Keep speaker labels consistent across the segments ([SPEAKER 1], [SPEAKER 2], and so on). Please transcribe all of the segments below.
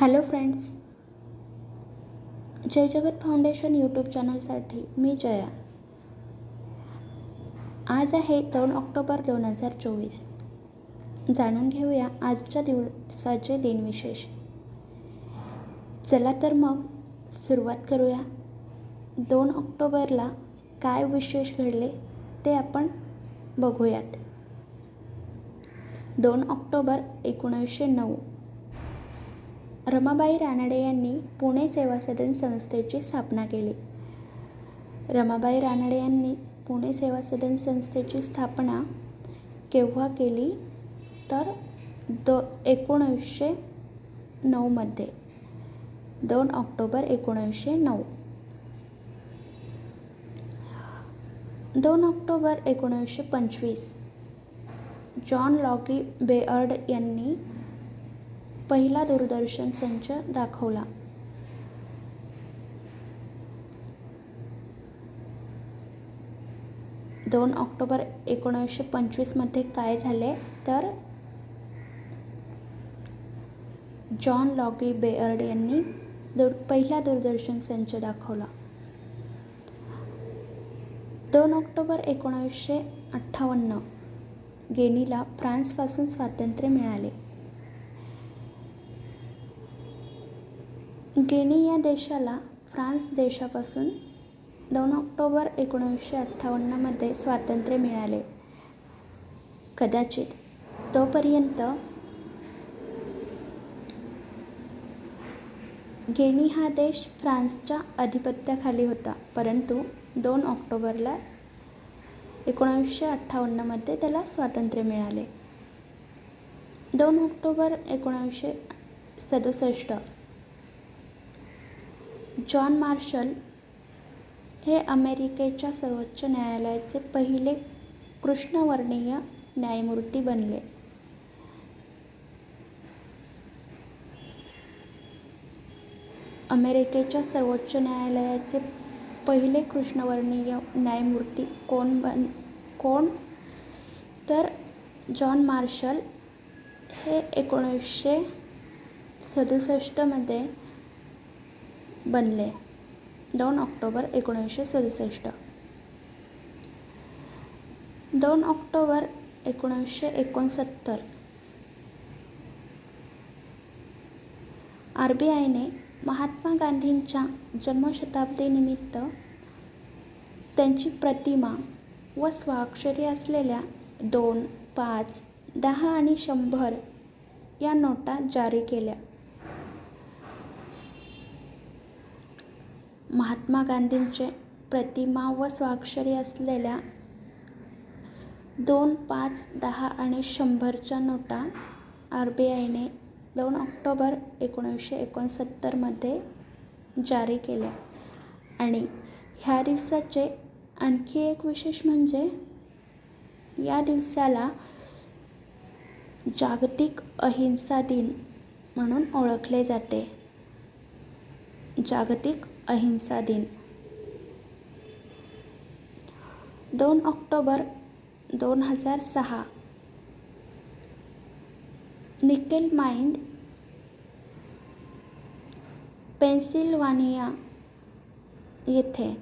[SPEAKER 1] Hello friends Jai Jagat foundation YouTube चॅनलसाठी मी जया. आज आहे दोन ऑक्टोबर दोन हजार चोवीस. जाणून घेऊया आजच्या दिवसाचे दिनविशेष. चला तर मग सुरुवात करूया. दोन ऑक्टोबरला काय विशेष घडले ते आपण बघूयात. दोन ऑक्टोबर एकोणीसशे नऊ. रमाबाई रानडे यांनी पुणे सेवा सदन संस्थेची स्थापना केली. रमाबाई रानडे यांनी पुणे सेवा सदन संस्थेची स्थापना केव्हा केली? तर दो एकोणीसशे नऊमध्ये दोन ऑक्टोबर एकोणीसशे नऊ. दोन ऑक्टोबर एकोणीसशे पंचवीस. जॉन लॉकी बेअर्ड यांनी पहिला दूरदर्शन संच दाखवला. दोन ऑक्टोबर एकोणीसशे पंचवीसमध्ये काय झाले? तर जॉन लॉगी बेअर्ड यांनी दूर पहिला दूरदर्शन संच दाखवला. दोन ऑक्टोबर एकोणीसशे अठ्ठावन्न गेनीला फ्रान्सपासून स्वातंत्र्य मिळाले. गिनी या देशाला फ्रान्स देशापासून दोन ऑक्टोबर एकोणीसशे अठ्ठावन्नमध्ये स्वातंत्र्य मिळाले. कदाचित तोपर्यंत गेणी हा देश फ्रान्सच्या अधिपत्याखाली होता परंतु दोन ऑक्टोबरला एकोणीसशे अठ्ठावन्नमध्ये त्याला स्वातंत्र्य मिळाले. दोन ऑक्टोबर एकोणीसशे सदुसष्ट जॉन मार्शल हे अमेरिकेच्या सर्वोच्च न्यायालयाचे पहिले कृष्णवर्णीय न्यायमूर्ती बनले. अमेरिकेच्या सर्वोच्च न्यायालयाचे पहिले कृष्णवर्णीय न्यायमूर्ती कोण बन कोण? तर जॉन मार्शल हे एकोणीसशे सदुसष्टमध्ये बनले. दोन ऑक्टोबर एकोणीसशे सदुसष्ट. दोन ऑक्टोबर एकोणीसशे एकोणसत्तर. आर बी आयने महात्मा गांधींच्या जन्मशताब्दीनिमित्त त्यांची प्रतिमा व स्वाक्षरी असलेल्या दोन पाच दहा आणि शंभर या नोटा जारी केल्या. महात्मा गांधींचे प्रतिमा व स्वाक्षरी असलेल्या दोन पाच दहा आणि शंभरच्या नोटा आर बी आयने दोन ऑक्टोबर एकोणीसशे एकोणसत्तरमध्ये जारी केल्या. आणि ह्या दिवसाचे आणखी एक विशेष म्हणजे या दिवसाला जागतिक अहिंसा दिन म्हणून ओळखले जाते. जागतिक अहिंसा दिन. दोन ऑक्टोबर दोन हजार सहा. निकेल माइंड पेन्सिल्वानिया येथे.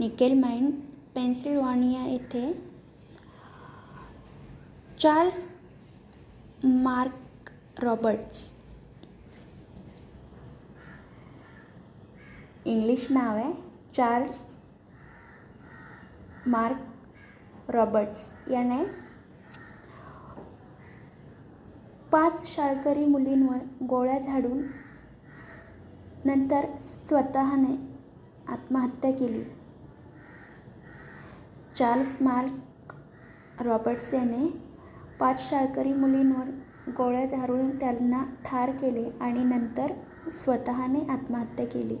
[SPEAKER 1] निकेल माइंड पेन्सिल्वानिया येथे. Charles Mark Roberts. इंग्लिश नाव आहे. चार्ल्स मार्क रॉबर्ट्स याने पाच शाळकरी मुलींवर गोळ्या झाडून नंतर स्वतःने आत्महत्या केली. चार्ल्स मार्क रॉबर्ट्स याने पाच शाळकरी मुलींवर गोळ्या झाडून त्यांना ठार केले आणि नंतर स्वतःने आत्महत्या केली.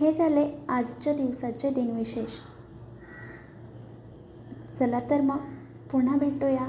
[SPEAKER 1] हे झाले आजच्या दिवसाचे दिनविशेष. चला तर मग पुन्हा भेटूया.